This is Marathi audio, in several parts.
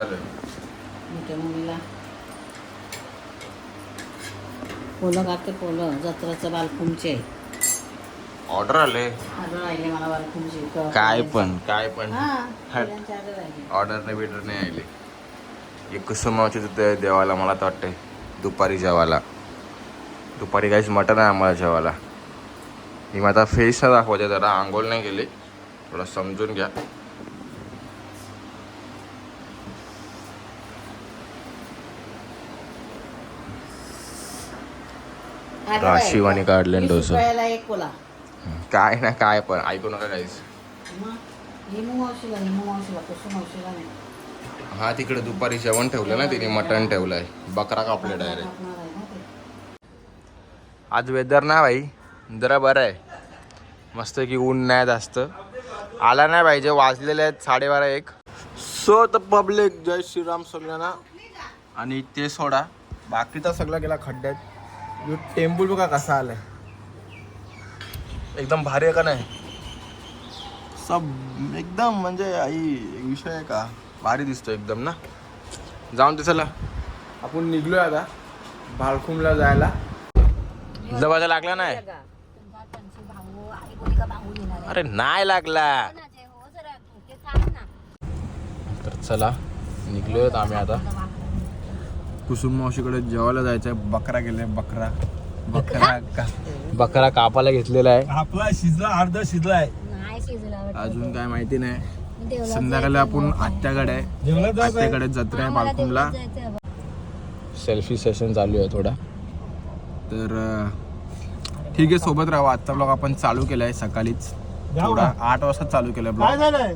मोठ्या मुलीला. पोलं काढते पोलं जत्राचं बालकुमचे ऑर्डर आले. ऑर्डर राहिले मला बालकुमचे काय पण काय पण. हा ऑर्डर नाही बिर्डर नाही आले. एक कुसुमावची तिथे देवाला मला तर वाटतंय दुपारी जेवायला. दुपारी काहीच मटण आहे आम्हाला जेवायला. मी माझा फेस दाखवते जरा आंघोळ नाही गेली थोडं समजून घ्या. राशीवाणी आहे. काढले डोसं. रुपयाला एक कोला. काय ना काय पण. ऐकू नका काहीच हा तिकडे दुपारी जेवण ठेवलं ना तिने मटण ठेवलंय. बकरा कापले डायरेक्ट. आज वेदर ना भाई जरा बरं आहे. मस्त की ऊन नाही जास्त. आला नाही पाहिजे वाजलेले आहेत साडेबारा एक. सो तर पब्लिक जय श्रीराम सगळ्यांना. आणि ते सोडा. बाकीचा सगळा गेला खड्ड्यात. यो टेम्पल बघा कसा आलाय. एकदम भारी आहे का नाही? सब एकदम म्हणजे आई विषय आहे का? भारी दिसतो एकदम ना? जाऊन ते चला. आपण निघलोय आता भालखुमला जायला. दबाजा लागला नाही? अरे नाही लागला. तर चला निघलोय आम्ही आता. कुसुम मावशीकडे जेवायला जायचंय. बकरा गेलाय बकरा. बकरा का बकरा कापायला घेतलेला आहे. आपला शिजला अर्धा शिजलाय नाही शिजला वाटतं. अजून काय माहिती नाही. संध्याकाळी आपण आत्याकडे आहे. आहे आत्याकडे जत्रा आहे बालकुमला. सेल्फी सेशन चालू आहे थोडा. तर अं, ठीक आहे सोबत राहा. आजचा ब्लॉग आपण चालू केलाय सकाळीच. जाऊ थोडा. आठ वाजता चालू केलाय काय ब्लॉग झालंय?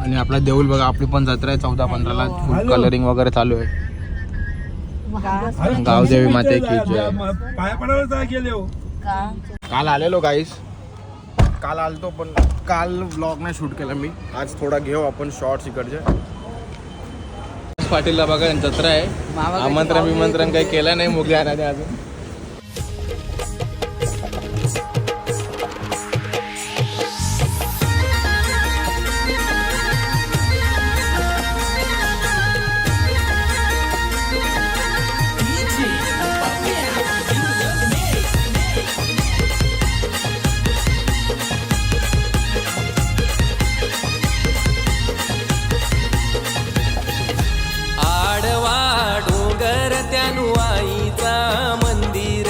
आणि आपला देऊल बघा आपली पण जत्रा आहे चौदा पंधराला. फुल. कलरिंग वगैरे चालू आहे. गावदेवी माते की जय. जा- पाया पडायला जा गेले हो? काल आलेलो गाईस काल आलतो पण काल ब्लॉग नाही शूट केला मी. आज थोडा घेऊ आपण शॉर्ट्स इकडचे. पाटीलला बघा जत्रा आहे. आमंत्रण विमंत्रण काही केलं नाही मुली अजून. मंदिर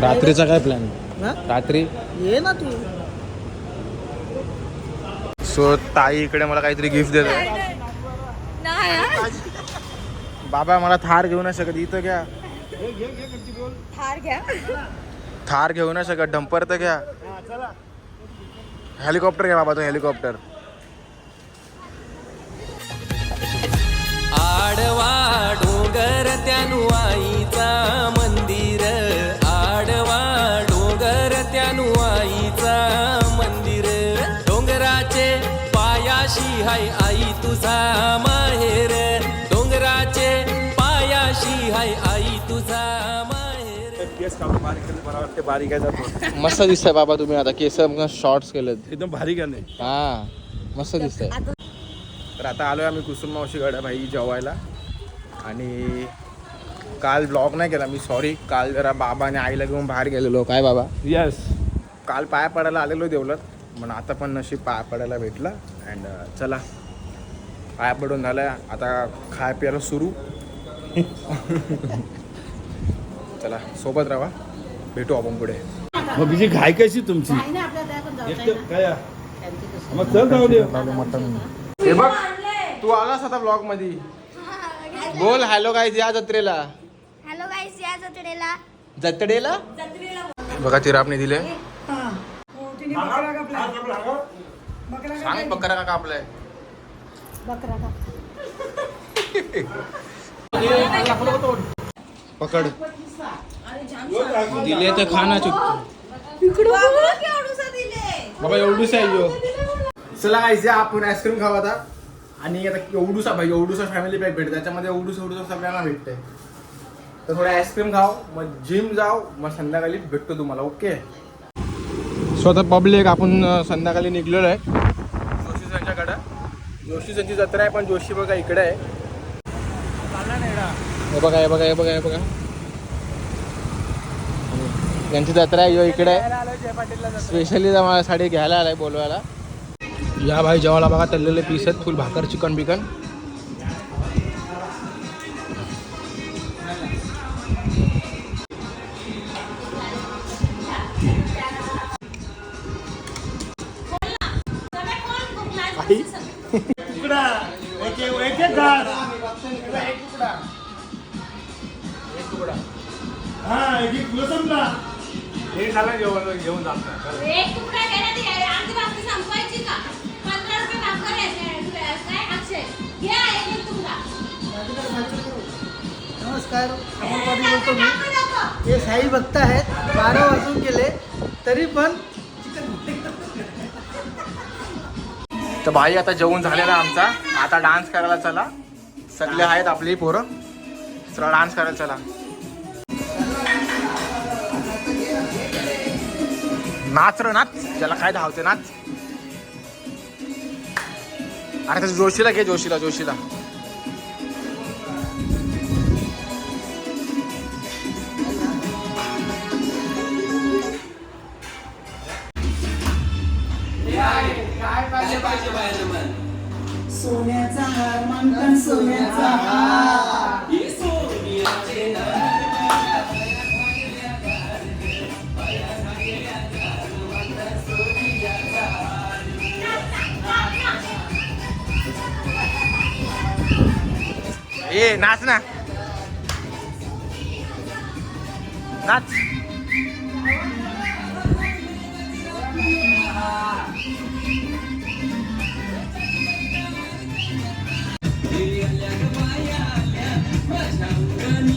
रात्रीचा काय प्लॅन रात्री? ये ना तू. सो ताई इकडे मला काहीतरी गिफ्ट देत बाबा मला थार घेऊ नाही शकत. इथं घ्या. थार घेऊ नाही शकत. डंपर तर घ्या. हेलिकॉप्टर घ्या बाबा तो हेलिकॉप्टर. आडवा डोंगर त्यानु आईचा मंदिर. आडवा डोंगर त्यानु आईचा मंदिर. डोंगराचे पायाशी हाय आई तुझा माहेर. डोंगराचे पायाशी हाय आई तुझा बारीक केलं, मला वाटते बारीक आहे जातो. मस्त दिसतंय बाबा तुम्ही आता केस शॉर्ट्स केलेत. एकदम भारी का नाही हा मस्त दिसतंय. तर आता आलोय आम्ही कुसुम मावशीकडे भाई जेवायला. आणि काल ब्लॉग नाही केला मी सॉरी काल जरा बाबा आणि आईला घेऊन बाहेर गेलेलो. काय बाबा? यस काल पाया पडायला आलेलो देवलात पण आता पण नशीब पाया पडायला भेटला. अँड चला. पाया पडून झालं आता खाय प्यायला सुरू. चला सोबत राहा. भेटू आपण पुढे. मग बिजी घाय कशी तुमची. मग चल जाऊ दे. मटन हे बघ तू आलास आता ब्लॉगमध्ये बोल हॅलो काय या जत्रेला. हॅलो गाईस या जत्रेला. जत्रेला? बघा चिरापने दिले. सांग बकरा का कापलाय? पकड. दिले तर खाना चुक बाबा एवढूच आहे यो चला आपण आईस्क्रीम खावा आता. आणि आता एवढूसा भाई एवढूसा फॅमिली पॅक भेटते. त्याच्यामध्ये एवढूस एवढूसा सगळ्यांना भेटतंय तर थोडं आईस्क्रीम खाव मग जिम जाव मग संध्याकाळी भेटतो तुम्हाला ओके स्वतः पब्लिक आपण संध्याकाळी निघलेलो आहे. जोशी यांच्याकडं जोशीची जत्रा आहे पण जोशी बघा इकडे आहे. हे बघा हे बघा हे बघा हे बघा. त्यांची जत्रा आहे इकडे आहे. स्पेशली माझ्यासाठी घ्यायला आलाय बोलवायला. या भाई जेवायला बघा तळलेले पीस आहेत फुल भाकर चिकन बिकन आई. हे झालं जेवण घेऊन जात नमस्कार. अमोल बोलतो मी. हे साई भक्त आहेत बारा वाजून गेले. तरी पण तर भाई आता जेवण झालेला आमचा. आता डान्स करायला चला. सगळे आहेत आपली पोरं. चला डान्स करायला चला. नाच र नाच. ज्याला काय धावते नाच. अरे त्याच्या जोशीला घे जोशीला जोशीला. सोन्याचा हार मानकन सोन्याचा हार. ए नाच ना. नाच. तू कधी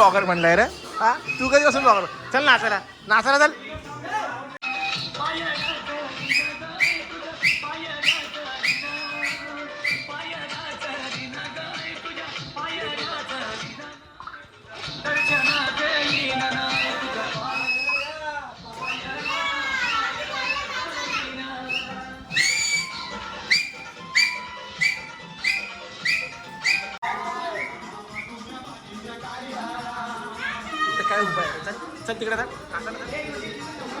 ब्लॉगर म्हणलाय रे. हा? तू कधी ब्लॉगर चल नाचायला. नाचायला चल. काय उपाय चल चल तिकडे जा. काका